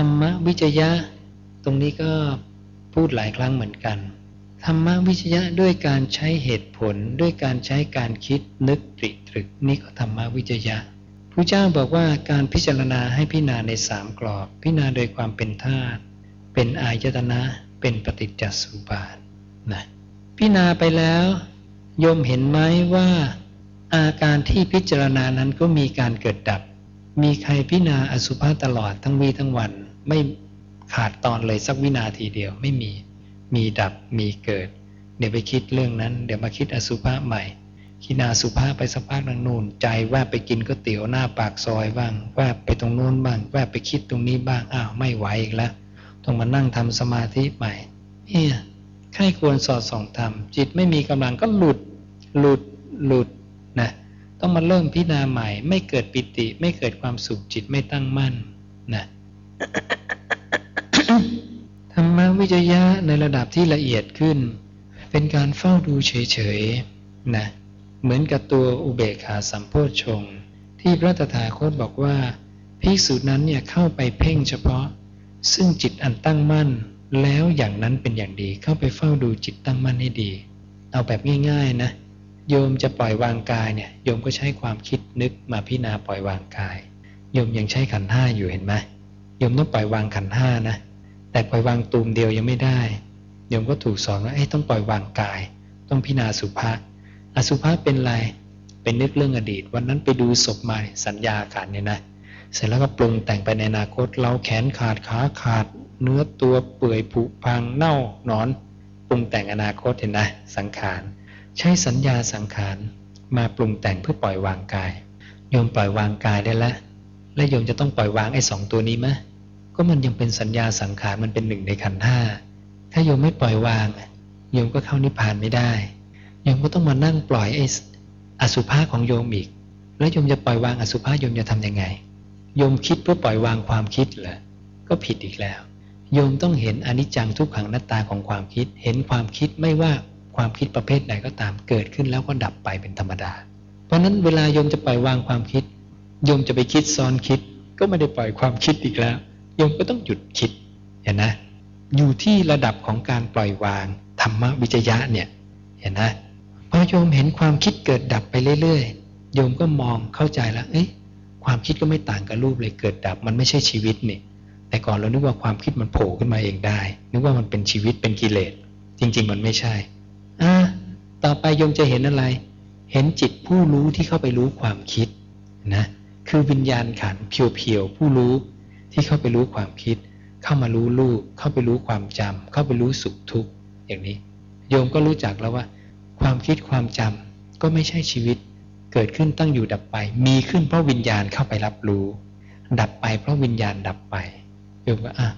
ธรรมวิจยะ ตรงนี้ก็พูดหลายครั้งเหมือนกัน ธรรมวิจยะด้วยการใช้เหตุผลด้วยการใช้การคิดนึกตริตรึกนี่ก็ธรรมวิจยะพระเจ้าบอกว่าการพิจารณาให้พิจารณาในสามกรอบ พิจารณาโดยความเป็นธาตุเป็นอายตนะเป็นปฏิจจสุบาทนะพิจารณาไปแล้วโยมเห็นไหมว่าอาการที่พิจารณานั้นก็มีการเกิดดับ มีใครพิจารณาอสุภะตลอดทั้งวีทั้งวัน ไม่ขาดตอนเลยสักวินาทีเดียว ไม่มีมีดับมีเกิด เดี๋ยวไปคิดเรื่องนั้น เดี๋ยวมาคิดอสุภะใหม่คินาสุภาไปสักพักนึงนู่น ใจแวบไปกินก๋วยเตี๋ยวหน้าปากซอยบ้างแวบไปตรงนู้นบ้างแวบไปคิดตรงนี้บ้างอ้าวไม่ไหวอีกแล้วต้องมานั่งทำสมาธิใหม่เนี่ยใครควรสอดส่องทำจิตไม่มีกำลังก็หลุดหลุดหลุดนะต้องมาเริ่มพิจารณาใหม่ ไม่เกิดปิติ ไม่เกิดความสุขจิตไม่ตั้งมั่นนะ จยะในระดับที่ละเอียดขึ้น เป็นการเฝ้าดูเฉยๆนะเหมือนกับตัวอุเบกขาสัมโพชง ที่พระตถาคตบอกว่าภิกษุนั้นเนี่ยเข้าไปเพ่งเฉพาะ ซึ่งจิตอันตั้งมั่น แล้วอย่างนั้นเป็นอย่างดีเข้าไปเฝ้าดูจิตตั้งมั่นให้ดี เอาแบบง่าย ๆนะโยมจะปล่อยวางกายเนี่ยโยมก็ใช้ความคิดนึกมาพิจารณาปล่อยวางกายโยมยังใช้ขันห้าอยู่เห็นไหมโยมต้องปล่อยวางขันห้านะ แต่ปล่อยวางตูมเดียวยังไม่ได้โยมก็ถูกสอนว่าเอ้ต้องปล่อยวางกาย ต้องพิจารณาสุภาอสุภาเป็นไร เป็นนึกเรื่องอดีต วันนั้นไปดูศพมาสัญญาขาดเนี่ยนะ เสร็จแล้วก็ปรุงแต่งไปในอนาคต เราแขนขาดขาขาด เนื้อตัวเปื่อยผุพังเน่าหนอน ปรุงแต่งอนาคตเห็นนะ สังขาร ใช้สัญญาสังขารมาปรุงแต่งเพื่อปล่อยวางกาย โยมปล่อยวางกายได้แล้ว และโยมจะต้องปล่อยวางไอ้สองตัวนี้ไหม ก็มันยังเป็นสัญญาสังขารมันเป็นหนึ่งในขันห้าถ้าโยมไม่ปล่อยวางโยมก็เข้านิพพานไม่ได้โยมก็ต้องมานั่งปล่อยไอ้อสุภะของโยมอีก แล้วโยมจะปล่อยวางอสุภะโยมจะทํำยังไงโยมคิดเพื่อปล่อยวางความคิดเหรอก็ผิดอีกแล้ว โยมต้องเห็นอนิจจังทุกขังหนัตตาของความคิด เห็นความคิดไม่ว่าความคิดประเภทใดก็ตามเกิดขึ้นแล้วก็ดับไปเป็นธรรมดา เพราะนั้นเวลาโยมจะปล่อยวางความคิด โยมจะไปคิดซ้อนคิด ก็ไม่ได้ปล่อยความคิดอีกแล้ว โยมก็ต้องหยุดคิดเห็นนะอยู่ที่ระดับของการปล่อยวางธรรมวิจยะเนี่ยเห็นนะพอโยมเห็นความคิดเกิดดับไปเรื่อยๆโยมก็มองเข้าใจแล้วเอ้ยความคิดก็ไม่ต่างกับรูปเลยเกิดดับ มันไม่ใช่ชีวิตนี่แต่ก่อนเรานึกว่าความคิดมันโผล่ขึ้นมาเองได้ นึกว่ามันเป็นชีวิตเป็นกิเลส จริง ๆ มันไม่ใช่อ่าต่อไปโยมจะเห็นอะไร เห็นจิตผู้รู้ที่เข้าไปรู้ความคิดนะคือวิญญาณขันเพียวๆผู้รู้ ที่เข้าไปรู้ความคิด เข้ามารู้รูป เข้าไปรู้ความจำเข้าไปรู้สุขทุกข์อย่างนี้ โยมก็รู้จักแล้วว่า ความคิดความจำก็ไม่ใช่ชีวิต เกิดขึ้นตั้งอยู่ดับไป มีขึ้นเพราะวิญญาณเข้าไปรับรู้ ดับไปเพราะวิญญาณดับไปโยมก็อะ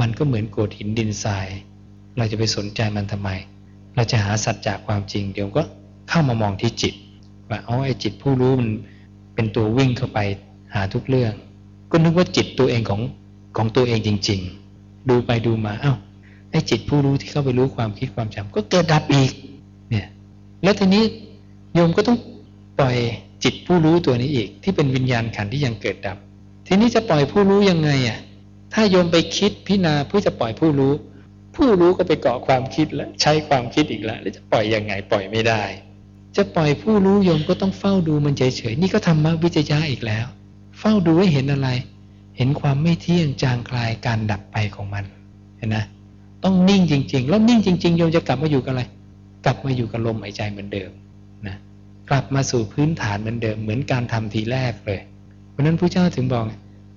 มันก็เหมือนโกดหินดินทราย เราจะไปสนใจมันทำไม เราจะหาสัจจะความจริงเดี๋ยวก็เข้ามามองที่จิตว่าอ๋อไอ้จิตผู้รู้มันเป็นตัววิ่งเข้าไปหาทุกเรื่อง ก็นึกว่าจิตตัวเองของของตัวเองจริง ๆ ดูไปดูมาเอา้าไอ้จิตผู้รู้ที่เข้าไปรู้ความคิดความจำก็เกิดดับอีกเนี่ยแล้วทีนี้โยมก็ต้องปล่อยจิตผู้รู้ตัวนี้อีก ที่เป็นวิญญาณขันที่ยังเกิดดับ ทีนี้จะปล่อยผู้รู้ยังไงอะถ้าโยมไปคิดพิจารณาเพื่อจะปล่อยผู้รู้ ผู้รู้ก็ไปเกาะความคิดแล้วใช้ความคิดอีกแล้วแล้วจะปล่อยยังไงปล่อยไม่ได้ จะปล่อยผู้รู้โยมก็ต้องเฝ้าดูมันเฉยๆนี่ก็ธรรมะวิจยะอีกแล้ว ฝ้าดูให้เห็นอะไร เห็นความไม่เที่ยงจางคลายการดับไปของมันเห็นนะต้องนิ่งจริง ๆ แล้วนิ่งจริงๆโยมจะกลับมาอยู่กับอะไร กลับมาอยู่กับลมหายใจเหมือนเดิมนะกลับมาสู่พื้นฐานเหมือนเดิม เหมือนการทำทีแรกเลย เพราะนั้นพระเจ้าถึงบอก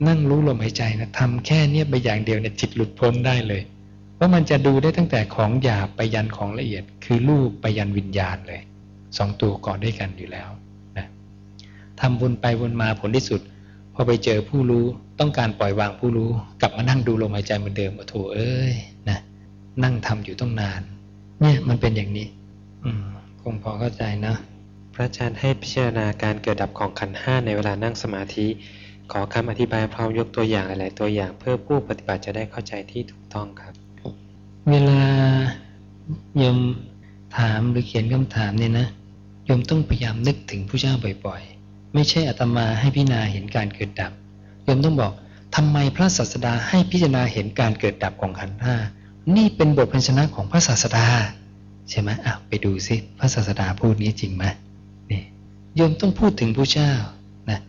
นั่งรู้ลมหายใจนะทำแค่เนี้ยไปอย่างเดียวเนี่ยจิตหลุดพ้นได้เลยว่ามันจะดูได้ตั้งแต่ของหยาบไปยันของละเอียด คือรูปไปยันวิญญาณเลยสองตัวก่อนด้วยกันอยู่แล้วนะทำวนไปวนมาผลที่สุด พอไปเจอผู้รู้ต้องการปล่อยวางผู้รู้ กลับมานั่งดูลมหายใจเหมือนเดิมโอ้โถเอ้ยนะนั่งทำอยู่ต้องนาน เนี่ยมันเป็นอย่างนี้ อืมคงพอเข้าใจนะพระอาจารย์ให้พิจารณาการเกิดดับของขันห้าในเวลานั่งสมาธิ ขอคำอธิบายพร้อมยกตัวอย่างหลาย ๆ ตัวอย่าง เพื่อผู้ปฏิบัติจะได้เข้าใจที่ถูกต้องครับ เวลาโยมถามหรือเขียนคำถามเนี่ยนะโยมต้องพยายามนึกถึงผู้เจ้าบ่อย ๆ ไม่ใช่อัตมาให้พิจารณาเห็นการเกิดดับโยมต้องบอกทำไมพระศาสดาให้พิจารณาเห็นการเกิดดับของขันธ์ห้านี่เป็นบทพันชนะของพระศาสดา ใช่ไหมอะไปดูซิพระศาสดาพูดนี้จริงไหมนี่โยมต้องพูดถึงผู้เจ้านะ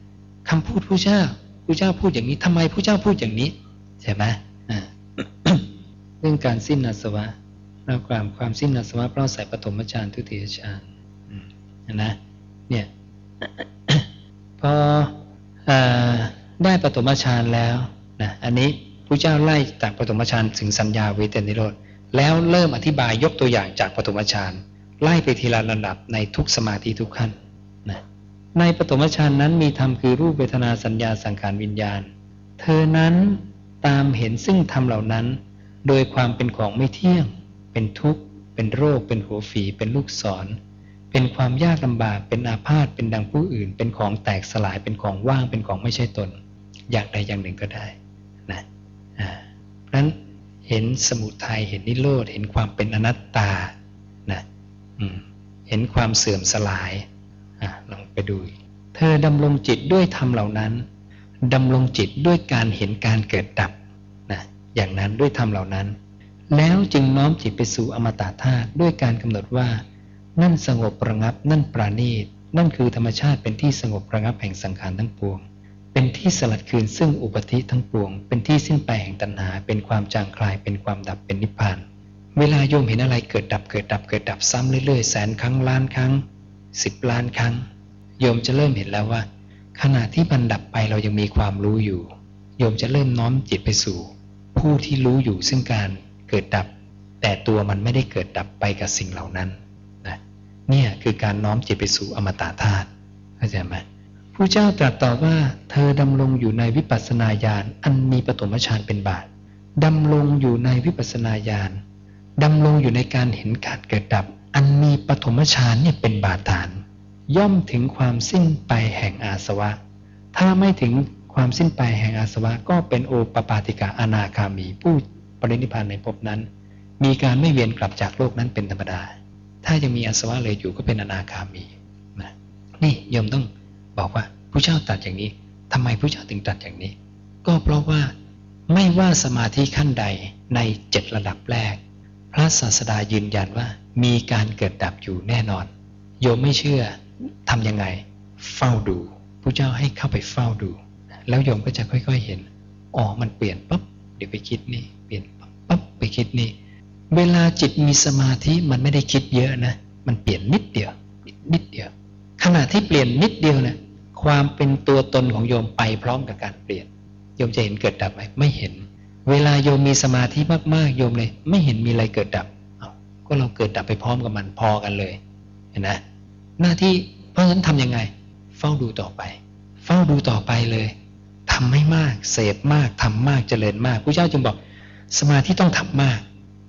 คำพูดผู้เจ้าผู้เจ้าพูดอย่างนี้ทำไมผู้เจ้าพูดอย่างนี้ ใช่ไหมอ่าเรื่องการสิ้นอาสวะเราความความสิ้นอาสวะเพราะใส่ปฐมฌานทุติยฌานนะเนี่ย พออได้ปฐมฌานแล้วนะอันนี้พระเจ้าไล่จากปฐมฌานถึงสัญญาเวทนิโรธแล้วเริ่มอธิบายยกตัวอย่างจากปฐมฌานไล่ไปทีละระดับในทุกสมาธิทุกขั้นนะในปฐมฌานนั้นมีธรรมคือรูปเวทนาสัญญาสังขารวิญญาณ เธอนั้นตามเห็นซึ่งธรรมเหล่านั้น โดยความเป็นของไม่เที่ยง เป็นทุกข์ เป็นโรค เป็นหัวฝี เป็นลูกศร เป็นความยากลำบากเป็นอาพาธเป็นดังผู้อื่น เป็นของแตกสลายเป็นของว่างเป็นของไม่ใช่ตน อย่างใดอย่างหนึ่งก็ได้นะเพราะนั้นเห็นสมุทัยเห็นนิโรธเห็นความเป็นอนัตตานะเห็นความเสื่อมสลายอลองไปดู เธอดำรงจิตด้วยธรรมเหล่านั้นดำรงจิตด้วยการเห็นการเกิดดับนะอย่างนั้นด้วยธรรมเหล่านั้น แล้วจึงน้อมจิตไปสู่อมตะธาตุด้วยการกำหนดว่า นั่นสงบระงับ นั่นปราณีต นั่นคือธรรมชาติเป็นที่สงบระงับแห่งสังขารทั้งปวง เป็นที่สลัดคืนซึ่งอุปธิทั้งปวง เป็นที่สิ้นไปแห่งตัณหา เป็นความจางคลาย เป็นความดับ เป็นนิพพาน เวลาโยมเห็นอะไรเกิดดับ เกิดดับ เกิดดับซ้ำเรื่อยๆ แสนครั้งล้านครั้งสิบล้านครั้ง โยมจะเริ่มเห็นแล้วว่า ขณะที่มันดับไปเรายังมีความรู้อยู่ โยมจะเริ่มน้อมจิตไปสู่ ผู้ที่รู้อยู่ซึ่งการเกิดดับ แต่ตัวมันไม่ได้เกิดดับไปกับสิ่งเหล่านั้น เนี่ยคือการน้อมจิตไปสู่อมตะธาตุเข้าใจไหมผู้เจ้าตรัสต่อว่า เธอดำรงอยู่ในวิปัสสนาญาณอันมีปฐมฌานเป็นบาทดำรงอยู่ในวิปัสสนาญาณดำรงอยู่ในการเห็นการเกิดดับ อันมีปฐมฌานเนี่ยเป็นบาฐาน ย่อมถึงความสิ้นไปแห่งอาสวะ ถ้าไม่ถึงความสิ้นไปแห่งอาสวะก็เป็นโอปปาติกาอนาคามีผู้ปรินิพพานในภพนั้น มีการไม่เวียนกลับจากโลกนั้นเป็นธรรมดา ถ้ายังมีอาสวะเหลยอยู่ก็เป็นอนาคามีนะนี่โยมต้องบอกว่าผู้เจ้าตรัสอย่างนี้ทำไมผู้เจ้าถึงตรัสอย่างนี้ ก็เพราะว่าไม่ว่าสมาธิขั้นใดในเจ็ดระดับแรก พระศาสดายืนยันว่ามีการเกิดดับอยู่แน่นอน โยมไม่เชื่อทำยังไง เฝ้าดูผู้เจ้าให้เข้าไปเฝ้าดู แล้วโยมก็จะค่อย ๆเห็นอ๋อมันเปลี่ยนปั๊บเดี๋ยวไปคิดนี่เปลี่ยนปั๊บปั๊บไปคิดนี่ เวลาจิตมีสมาธิมันไม่ได้คิดเยอะนะ มันเปลี่ยนนิดเดียว นิดเดียว ขณะที่เปลี่ยนนิดเดียวนะความเป็นตัวตนของโยมไปพร้อมกับการเปลี่ยน โยมจะเห็นเกิดดับไหมไม่เห็น เวลาโยมมีสมาธิมากๆ โยมเลย ไม่เห็นมีอะไรเกิดดับเอาก็เราเกิดดับไปพร้อมกับมันพอกันเลย เห็นไหมหน้าที่เพราะฉะนั้นทำยังไง เฝ้าดูต่อไป เฝ้าดูต่อไปเลยทำไม่มาก เสพมากทำมาก เจริญมากพระเจ้าจึงบอก สมาธิต้องทำมาก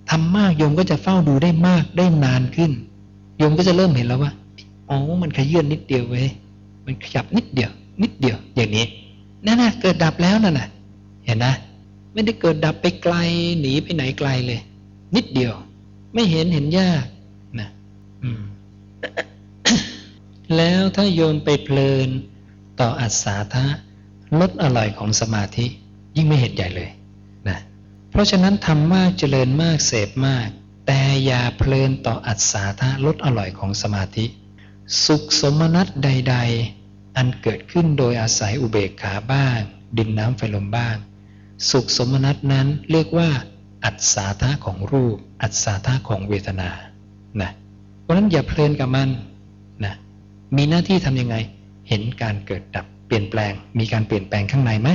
ทำมากโยมก็จะเฝ้าดูได้มากได้นานขึ้น โยมก็จะเริ่มเห็นแล้วว่าอ๋อมันขยื่นนิดเดียวเว้ยมันขยับนิดเดียว นิดเดียว อย่างนี้นั่นนะเกิดดับแล้วนั่นนะเห็นนะไม่ได้เกิดดับไปไกลหนีไปไหนไกลเลย นิดเดียว ไม่เห็นเห็นยากนะอืมแล้วถ้าโยมไปเพลินต่ออัศาทะลดอร่อยของสมาธิ ยิ่งไม่เห็นใหญ่เลย เพราะฉะนั้นทำมากเจริญมากเสพมาก แต่อย่าเพลินต่ออัศาทะลดอร่อยของสมาธิ สุขสมนัตใด ๆ อันเกิดขึ้นโดยอาศัยอุเบกขาบ้าง ดินน้ำไฟลมบ้าง สุขสมนัตนั้นเรียกว่า อัศาทะของรูป อัศาทะของเวทนานะเพราะฉะนั้นอย่าเพลินกับมันนะมีหน้าที่ทำยังไงเห็นการเกิดดับเปลี่ยนแปลง มีการเปลี่ยนแปลงข้างในไหม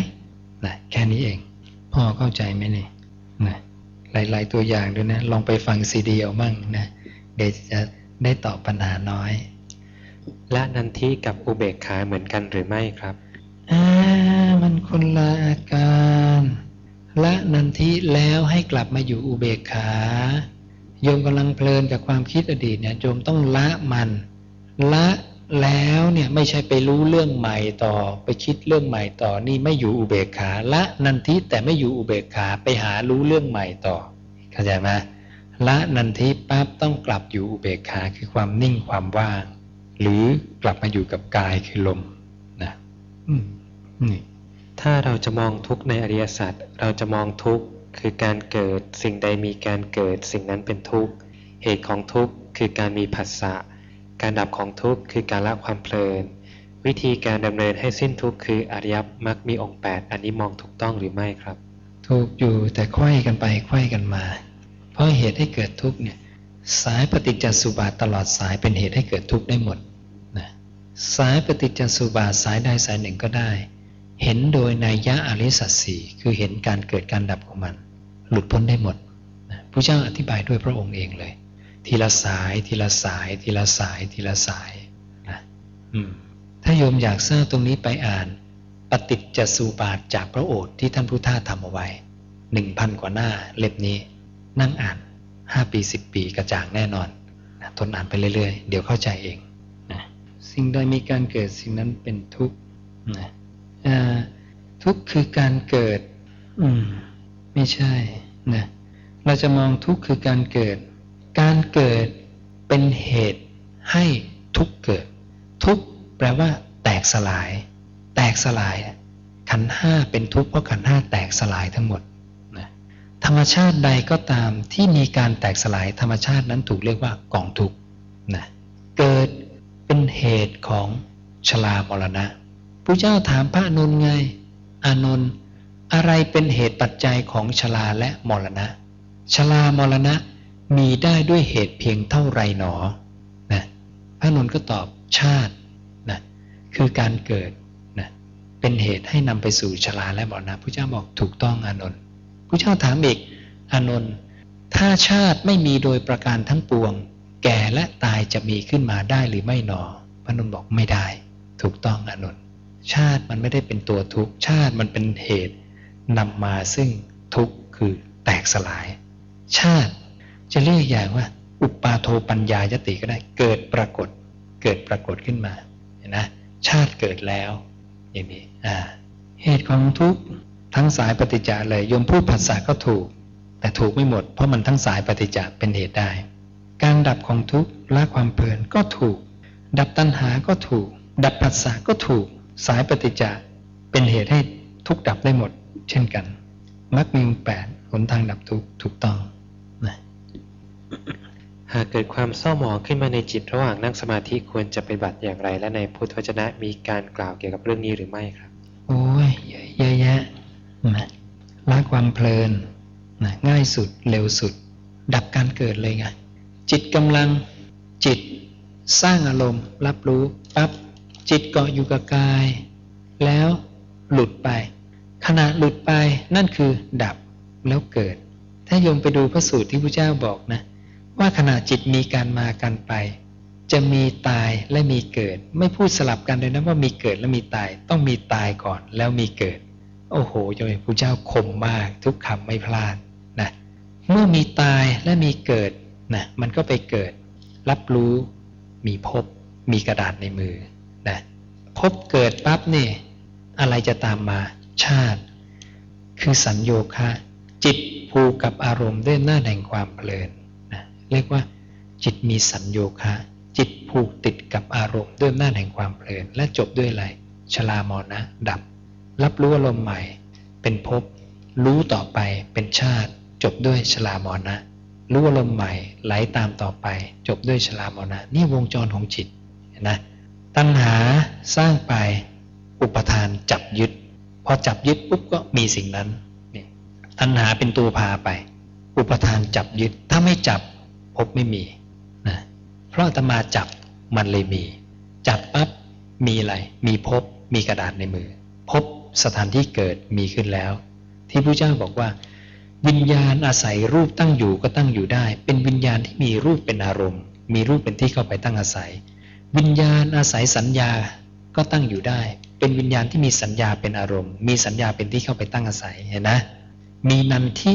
นะแค่นี้เอง พ่อเข้าใจไหมเนี่ย นะหลาย ๆ ตัวอย่างด้วยนะ ลองไปฟังซีดีเอามั่งนะ เดี๋ยวจะได้ตอบปัญหาน้อย ละนันทิกับอุเบกขาเหมือนกันหรือไม่ครับอ่ามันคนละอาการละนันทิแล้วให้กลับมาอยู่อุเบกขาโยมกำลังเพลินกับความคิดอดีตเนี่ยโยมต้องละมัน ละ แล้วเนี่ยไม่ใช่ไปรู้เรื่องใหม่ต่อ ไปคิดเรื่องใหม่ต่อ นี่ไม่อยู่อุเบกขาละนันทิแต่ไม่อยู่อุเบกขาไปหารู้เรื่องใหม่ต่อเข้าใจไหมละนันทิปั๊บต้องกลับอยู่อุเบกขาคือความนิ่งความว่าง หรือกลับมาอยู่กับกายคือลมนะมนี่ถ้าเราจะมองทุกในอริยสัจเราจะมองทุกคือการเกิดสิ่งใดมีการเกิด สิ่งนั้นเป็นทุกข์เหตุของทุกข์คือการมีผัสสะ การดับของทุกข์คือการละความเพลิน วิธีการดำเนินให้สิ้นทุกข์คืออริยมรรคมีองค์ 8 อันนี้มองถูกต้องหรือไม่ครับ ถูกอยู่แต่ไขว้กันไปไขว้กันมา เพราะเหตุให้เกิดทุกข์เนี่ยสายปฏิจจสุบาทตลอดสายเป็นเหตุให้เกิดทุกข์ได้หมดนะสายปฏิจจสุบาทสายใดสายหนึ่งก็ได้ เห็นโดยนัยยะอริสัตสีคือเห็นการเกิดการดับของมัน หลุดพ้นได้หมดนะพระเจ้าอธิบายด้วยพระองค์เองเลย ทีละสายทีละสาย ทีละสายทีละสายนะถ้าโยมอยากทราบตรงนี้ไปอ่านปฏิจจสุบาทจากพระโอษฐ์ที่ท่านพุทธาทำเอาไว้หนึ่งพันกว่าหน้าเล่มนี้ นั่งอ่านห้าปีสิบปีกระจ่างแน่นอนนะทนอ่านไปเรื่อยๆ เดี๋ยวเข้าใจเองนะสิ่งใดมีการเกิดสิ่งนั้นเป็นทุกข์นะทุกข์คือการเกิด อืม ไม่ใช่นะเราจะมองทุกข์คือการเกิด การเกิดเป็นเหตุให้ทุกเกิด ทุกแปลว่า แตกสลาย แตกสลาย ขันห้าเป็นทุกข์เพราะขันห้าแตกสลายทั้งหมดนะธรรมชาติใดก็ตามที่มีการแตกสลายธรรมชาตินั้นถูกเรียกว่ากองทุกข์นะเกิดเป็นเหตุของชรามรณะพระเจ้าถามพระนุนไง อานนท์อะไรเป็นเหตุปัจจัยของชราและมรณะชรามรณะ มีได้ด้วยเหตุเพียงเท่าไรหนอนะพระนุนก็ตอบชาตินะคือการเกิดนะเป็นเหตุให้นำไปสู่ชราและมรณะพระเจ้าบอกถูกต้องอานนท์พระเจ้าถามอีกอานนท์ถ้าชาติไม่มีโดยประการทั้งปวง แก่และตายจะมีขึ้นมาได้หรือไม่หนอ พระนุนบอกไม่ได้ ถูกต้องอานนท์ชาติมันไม่ได้เป็นตัวทุกข์ชาติมันเป็นเหตุนำมาซึ่งทุกข์คือแตกสลาย ชาติ จะเรียกอย่างว่า อุปาโทปัญญายติก็ได้ เกิดปรากฏ เกิดปรากฏขึ้นมาเห็นนะชาติเกิดแล้วอย่างนี้อ่าเหตุของทุกทั้งสายปฏิจจาเลยโยมพูดภาษาก็ถูก แต่ถูกไม่หมด เพราะมันทั้งสายปฏิจจาเป็นเหตุได้ การดับของทุกละความเพลินก็ถูก ดับตัณหาก็ถูก ดับผัสสะก็ถูก สายปฏิจจาเป็นเหตุให้ทุกดับได้หมด เช่นกันมรรคมีองแปดหนทางดับทุกถูกต้อง หากเกิดความเศร้าหมองขึ้นมาในจิตระหว่างนั่งสมาธิควรจะปฏิบัติอย่างไร และในพุทธวจนะมีการกล่าวเกี่ยวกับเรื่องนี้หรือไม่ครับ โอ้ยเยอะเยอะแยะนะละความเพลินนะง่ายสุดเร็วสุด ดับการเกิดเลยไงจิตกำลังจิตสร้างอารมณ์ รับรู้ปั๊บจิตเกาะอยู่กับกาย แล้วหลุดไป ขณะหลุดไปนั่นคือดับแล้วเกิด ถ้าโยมไปดูพระสูตรที่พระเจ้าบอกนะ ว่าขณะจิตมีการมากันไป จะมีตายและมีเกิด ไม่พูดสลับกันเลยนะว่ามีเกิดและมีตายต้องมีตายก่อนแล้วมีเกิด โอ้โหโยพระเจ้าคมมากทุกคำไม่พลาดนะเมื่อมีตายและมีเกิดนะมันก็ไปเกิด รับรู้มีพบมีกระดาษในมือนะพบเกิดปั๊บนี่อะไรจะตามมาชาติ คือสัญโยคะ จิตผูกกับอารมณ์ด้วยหน้าแห่งความเพลิน เรียกว่า จิตมีสัญโยคะ จิตผูกติดกับอารมณ์ด้วยหน้าแห่งความเพลินและจบด้วยอะไรชลามอนะ ดับ รับรู้อารมณ์ใหม่ เป็นภพรู้ต่อไปเป็นชาติ จบด้วยชลามอนะรู้อารมณ์ใหม่ไหลตามต่อไป จบด้วยชลามอนะนี่วงจรของจิตนะตัณหาสร้างไปอุปทานจับยึด พอจับยึดปุ๊บก็มีสิ่งนั้นนี่ตัณหาเป็นตัวพาไป อุปทานจับยึด ถ้าไม่จับ พบไม่มีนะเพราะอาตมาจับมันเลยมี จับปั๊บมีอะไร มีพบมีกระดาษในมือ พบสถานที่เกิดมีขึ้นแล้ว ที่พระเจ้าบอกว่า วิญญาณอาศัยรูปตั้งอยู่ก็ตั้งอยู่ได้ เป็นวิญญาณที่มีรูปเป็นอารมณ์ มีรูปเป็นที่เข้าไปตั้งอาศัย วิญญาณอาศัยสัญญาก็ตั้งอยู่ได้ เป็นวิญญาณที่มีสัญญาเป็นอารมณ์ มีสัญญาเป็นที่เข้าไปตั้งอาศัยเห็นนะมีนันทิ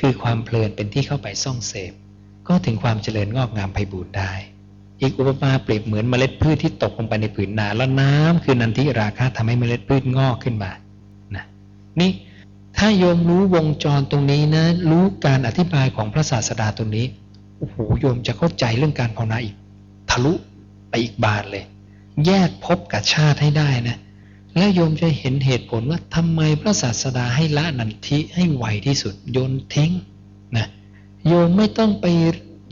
คือความเพลินเป็นที่เข้าไปซ่องเสพ ก็ถึงความเจริญงอกงามไพบูรณ์ได้ อีกอุปมาเปรียบเหมือนเมล็ดพืชที่ตกลงไปในผืนนาแล้วน้ำคือนันทิราคะทำให้เมล็ดพืชงอกขึ้นมานะนี่ถ้าโยมรู้วงจรตรงนี้นะ รู้การอธิบายของพระศาสดาตรงนี้โอ้โหโยมจะเข้าใจเรื่องการภาวนาอีก ทะลุไปอีกบานเลย แยกภพกับชาติให้ได้นะแล้วโยมจะเห็นเหตุผลว่าทำไมพระศาสดาให้ละนันทิให้ไวที่สุดโยนทิ้งนะ โยมไม่ต้องไป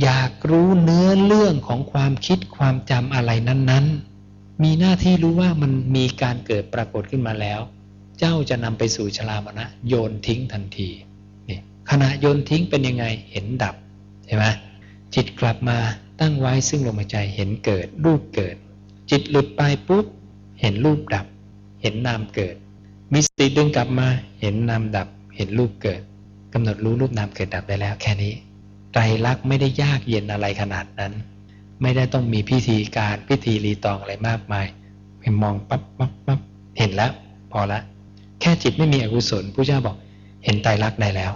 อยากรู้เนื้อเรื่องของความคิดความจำอะไรนั้น ๆ มีหน้าที่รู้ว่ามันมีการเกิดปรากฏขึ้นมาแล้ว เจ้าจะนำไปสู่ชลามณะโยนทิ้งทันทีนี่ขณะโยนทิ้งเป็นยังไงเห็นดับใช่ไหมจิตกลับมาตั้งไว้ซึ่งลมหายใจเห็นเกิด รูปเกิด จิตหลุดไปปุ๊บ เห็นรูปดับ เห็นนามเกิด มีสติดึงกลับมาเห็นนามดับ เห็นรูปเกิด กำหนดรู้รูปนามเกิดดับได้แล้ว แค่นี้ไตรลักษณ์ไม่ได้ยากเย็นอะไรขนาดนั้น ไม่ได้ต้องมีพิธีการพิธีรีตองอะไรมากมายไปมองปั๊บปั๊บปั๊บเห็นแล้ว พอละแค่จิตไม่มีอกุศลผู้เจ้าบอกเห็นไตรลักษณ์ได้แล้ว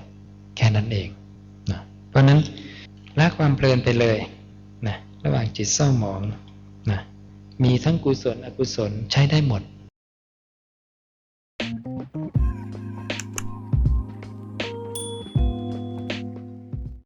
แค่นั้นเองนะเพราะฉะนั้นละความเพลินไปเลยนะระหว่างจิตเศร้าหมองนะมีทั้งกุศลอกุศลใช้ได้หมด